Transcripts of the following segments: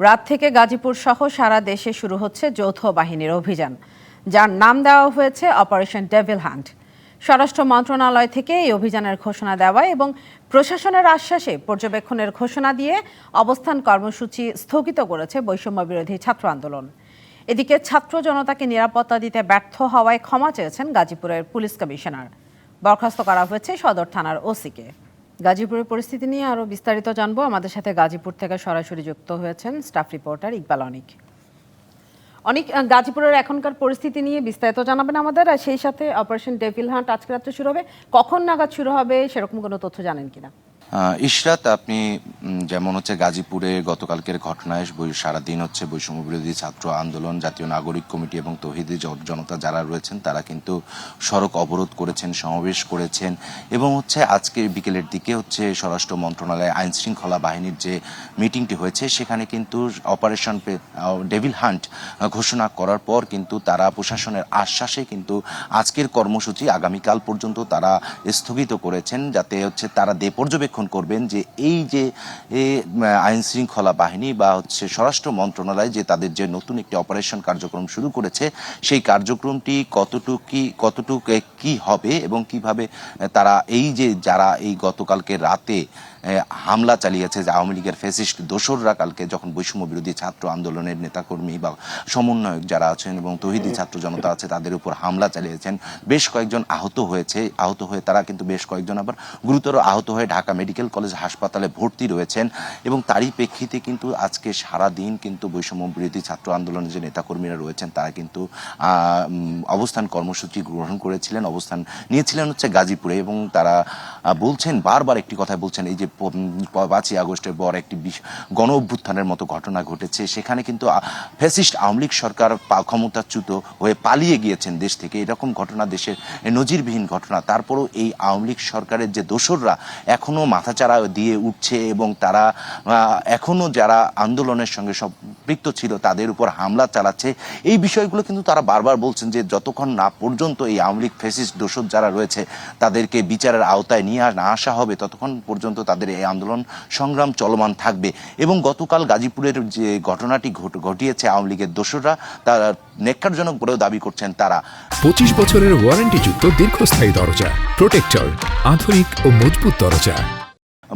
রাত থেকে গাজীপুর সহ সারা দেশে শুরু হচ্ছে যৌথ বাহিনীর অভিযান, যার নাম দেওয়া হয়েছে অপারেশন ডেভিল হান্ট। স্বরাষ্ট্র মন্ত্রণালয় থেকে এই অভিযানের ঘোষণা দেওয়া এবং প্রশাসনের আশ্বাসে পর্যবেক্ষণের ঘোষণা দিয়ে অবস্থান কর্মসূচি স্থগিত করেছে বৈষম্য বিরোধী ছাত্র আন্দোলন। এদিকে ছাত্র জনতাকে নিরাপত্তা দিতে ব্যর্থ হওয়ায় ক্ষমা চেয়েছেন গাজীপুরের পুলিশ কমিশনার। বরখাস্ত করা হয়েছে সদর থানার ওসিকে। গাজীপুরের পরিস্থিতি নিয়ে আরও বিস্তারিত জানব। আমাদের সাথে গাজীপুর থেকে সরাসরি যুক্ত হয়েছেন স্টাফ রিপোর্টার ইকবাল অনিক। অনেক গাজীপুরের এখনকার পরিস্থিতি নিয়ে বিস্তারিত জানাবেন আমাদের। আর সেই সাথে অপারেশন ডেভিল হান্ট আজকে রাত্রে শুরু হবে। কখন নাগাদ শুরু হবে, সেরকম কোনো তথ্য জানেন কিনা? ইশরাত আপনি যেমন হচ্ছে গাজীপুরে গতকালকের ঘটনায় সারাদিন হচ্ছে বৈষম্য বিরোধী ছাত্র আন্দোলন, জাতীয় নাগরিক কমিটি এবং তহিদি জনতা যারা রয়েছেন, তারা কিন্তু সড়ক অবরোধ করেছেন, সমাবেশ করেছেন এবং হচ্ছে আজকে বিকেলের দিকে হচ্ছে স্বরাষ্ট্র মন্ত্রণালয় আইন শৃঙ্খলা বাহিনীর যে মিটিংটি হয়েছে, সেখানে কিন্তু অপারেশন ডেভিল হান্ট ঘোষণা করার পর কিন্তু তারা প্রশাসনের আশ্বাসে কিন্তু আজকের কর্মসূচি আগামীকাল পর্যন্ত তারা স্থগিত করেছেন, যাতে হচ্ছে তারা দে পর্যবেক্ষণ করবেন যে এই যে আইন শৃঙ্খলা বাহিনী বা হচ্ছে স্বরাষ্ট্র মন্ত্রণালয় যে তাদের যে নতুন একটি অপারেশন কার্যক্রম শুরু করেছে, সেই কার্যক্রমটি কতটুকু কি কতটুকু কি হবে এবং কীভাবে তারা এই যে, যারা এই গতকালকে রাতে হামলা চালিয়েছে যে আওয়ামী লীগের ফেসিস্ট দোসররা কালকে যখন বৈষম্য বিরোধী ছাত্র আন্দোলনের নেতাকর্মী বা সমন্বয়ক যারা আছেন এবং তহিদি ছাত্র জনতা আছে, তাদের উপর হামলা চালিয়েছেন। বেশ কয়েকজন আহত হয়েছে। আহত হয়ে তারা কিন্তু বেশ কয়েকজন আবার গুরুতর আহত হয়ে ঢাকা মেডিকেল কলেজ হাসপাতালে ভর্তি রয়েছেন এবং তারই প্রেক্ষিতে কিন্তু আজকে সারা দিন কিন্তু বৈষম্য বিরোধী ছাত্র আন্দোলনের যে নেতাকর্মীরা রয়েছেন, তারা কিন্তু অবস্থান কর্মসূচি গ্রহণ করেছিলেন, অবস্থান নিয়েছিলেন হচ্ছে গাজীপুরে এবং তারা বলছেন, বারবার একটি কথা বলছেন, এই যে পাঁচই আগস্টের পর একটি গণ অভ্যুত্থানের মতো ঘটনা ঘটেছে। সেখানে কিন্তু ফ্যাসিস্ট আওয়ামী লীগ সরকার ক্ষমতাচ্যুত হয়ে পালিয়ে গিয়েছেন দেশ থেকে। এরকম ঘটনা দেশের নজিরবিহীন ঘটনা। তারপরও এই আওয়ামী লীগ সরকারের যে দোসররা এখনও মাথাচাড়া দিয়ে উঠছে এবং তারা এখনও যারা আন্দোলনের সঙ্গে সম্পৃক্ত ছিল, তাদের উপর হামলা চালাচ্ছে। এই বিষয়গুলো কিন্তু তারা বারবার বলছেন যে যতক্ষণ না পর্যন্ত এই আওয়ামী লীগ ফেসিস্ট দোসর যারা রয়েছে, তাদেরকে বিচারের আওতায় নিয়ে না আসা হবে, ততক্ষণ পর্যন্ত তাদের এই আন্দোলন সংগ্রাম চলমান থাকবে। এবং গতকাল গাজীপুরের যে ঘটনাটি ঘট- ঘটিয়েছে আওয়ামী লীগের দোসররা তারা নেককারজনক বলেও দাবি করছেন তারা। পঁচিশ বছরের ওয়ারেন্টিযুক্ত দীর্ঘস্থায়ী দরজা প্রোটেক্টর আধুনিক ও মজবুত দরজা।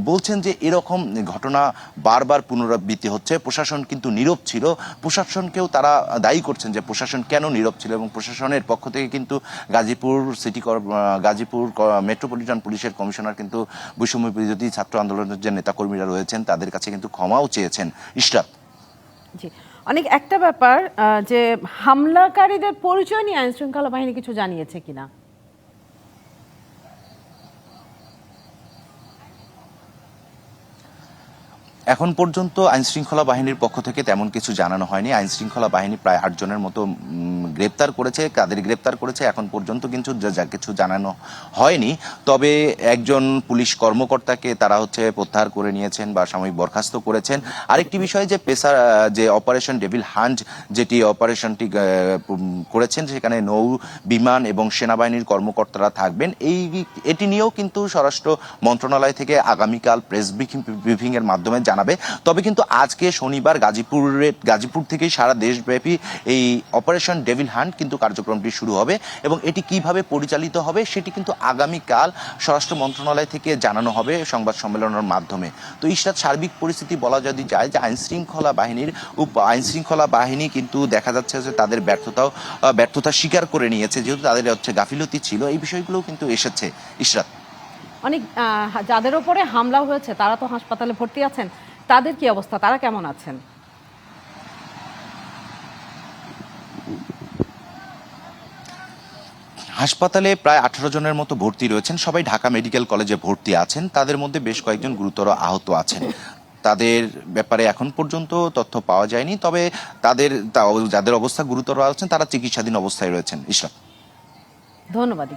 বলছেন যে এরকম ঘটনা বারবার পুনরাবৃত্তি হচ্ছে। প্রশাসন কিন্তু নীরব ছিল। প্রশাসনকেও তারা দায়ী করছেন যে প্রশাসন কেন নীরব ছিল এবং প্রশাসনের পক্ষ থেকে কিন্তু গাজীপুর সিটি গাজীপুর মেট্রোপলিটন পুলিশের কমিশনার কিন্তু বৈষম্য বিরোধী ছাত্র আন্দোলনের যে নেতাকর্মীরা রয়েছেন, তাদের কাছে কিন্তু ক্ষমাও চেয়েছেন। ইশরাত। অনেক একটা ব্যাপার যে হামলাকারীদের পরিচয় নিয়ে আইন শৃঙ্খলা বাহিনী কিছু জানিয়েছে কিনা? এখন পর্যন্ত আইনশৃঙ্খলা বাহিনীর পক্ষ থেকে তেমন কিছু জানানো হয়নি। আইনশৃঙ্খলা বাহিনী প্রায় আটজনের মতো গ্রেপ্তার করেছে কাদের গ্রেপ্তার করেছে, এখন পর্যন্ত কিন্তু যা- কিছু জানানো হয়নি। তবে একজন পুলিশ কর্মকর্তাকে তারা হচ্ছে প্রত্যাহার করে নিয়েছেন বা সাময়িক বরখাস্ত করেছেন। আরেকটি বিষয় যে পেশার যে অপারেশন ডেভিল হান্ট, যেটি অপারেশনটি করেছেন, সেখানে নৌ বিমান এবং সেনাবাহিনীর কর্মকর্তারা থাকবেন। এই, এটি নিয়েও কিন্তু স্বরাষ্ট্র মন্ত্রণালয় থেকে আগামীকাল প্রেস ব্রিফিং এর মাধ্যমে জানাবে। তবে কিন্তু আজকে শনিবার গাজীপুরের, গাজীপুর থেকে সারা দেশব্যাপী এই অপারেশন ডেভিল হান্ট কিন্তু কার্যক্রমটি শুরু হবে এবং এটি কীভাবে পরিচালিত হবে সেটি কিন্তু আগামীকাল স্বরাষ্ট্র মন্ত্রণালয় থেকে জানানো হবে সংবাদ সম্মেলনের মাধ্যমে। তো ইশরাত সার্বিক পরিস্থিতি বলা যদি যায় যে আইন শৃঙ্খলা বাহিনীর উপ- আইন শৃঙ্খলা বাহিনী কিন্তু দেখা যাচ্ছে যে তাদের ব্যর্থতাও ব্যর্থতা স্বীকার করে নিয়েছে, যেহেতু তাদের হচ্ছে গাফিলতি ছিল, এই বিষয়গুলো কিন্তু এসেছে ইশরাত অনেক যাদের ওপরে হামলা হয়েছে, তারা তো হাসপাতালে ভর্তি আছেন, তাদের কি অবস্থা? তারা কেমন আছেন? হাসপাতালে প্রায় আঠারো জনের মতো ভর্তি রয়েছেন। সবাই ঢাকা মেডিকেল কলেজে ভর্তি আছেন। তাদের মধ্যে বেশ কয়েকজন গুরুতর আহত আছেন। তাদের ব্যাপারে এখন পর্যন্ত তথ্য পাওয়া যায়নি। তবে তাদের যাদের অবস্থা গুরুতর আছেন, তারা চিকিৎসাধীন অবস্থায় রয়েছেন। ইসলাম ধন্যবাদ